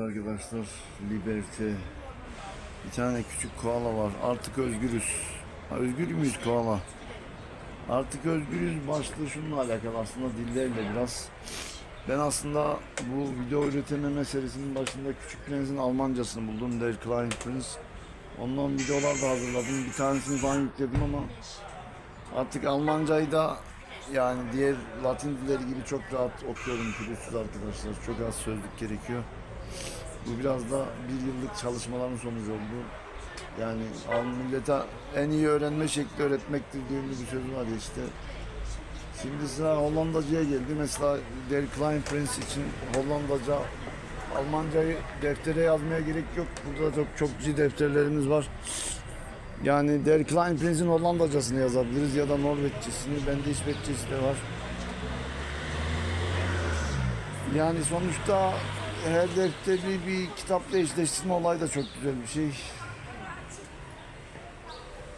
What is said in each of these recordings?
Arkadaşlar Liberty bir tane küçük koala var. Artık özgürüz. Ha, özgür müyüz koala? Artık özgürüz başlığı şununla alakalı aslında dillerle biraz. Ben aslında bu video üretememe serisinin başında Küçük Prens'in Almancasını buldum. Der Kleine Prinz. Ondan videolar da hazırladım. Bir tanesini falan yükledim ama artık Almancayı da yani diğer Latin dilleri gibi çok rahat okuyorum pürüzsüz arkadaşlar. Çok az sözlük gerekiyor. Bu biraz da bir yıllık çalışmaların sonucu oldu. Yani millete en iyi öğrenme şekli öğretmektir diye bir söz var ya işte. Şimdi sıra Hollandacıya geldi. Mesela Der Kleine Prince için Hollandaca, Almancayı deftere yazmaya gerek yok. Burada çok çok ciddi defterlerimiz var. Yani Der Kleine Prince'in Hollandacasını yazabiliriz ya da Norveççesini. Bende İsveççesi de var. Yani sonuçta her defteri bir kitapla eşleştirme olayı da çok güzel bir şey.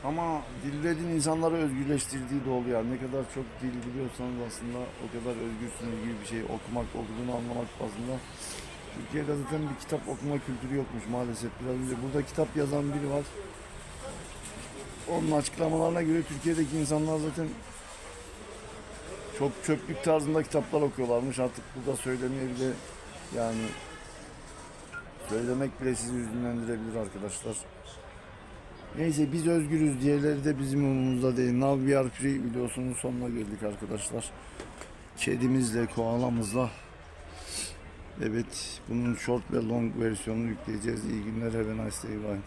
Ama dillerin insanları özgürleştirdiği de oluyor. Ne kadar çok dil biliyorsanız aslında o kadar özgürsünüz gibi bir şey. Okumak, okuduğunu anlamak bazında. Türkiye'de zaten bir kitap okuma kültürü yokmuş maalesef. Biraz önce burada kitap yazan biri var. Onun açıklamalarına göre Türkiye'deki insanlar zaten çok çöplük tarzında kitaplar okuyorlarmış. Artık burada söylemeye bile yani söylemek bile sizi üzünlendirebilir arkadaşlar. Neyse biz özgürüz. Diğerleri de bizim umurumuzda değil. Now we are free videosunun sonuna geldik arkadaşlar. Kedimizle, koalamızla. Evet, bunun short ve long versiyonunu yükleyeceğiz. İyi günler, have a nice day, bye.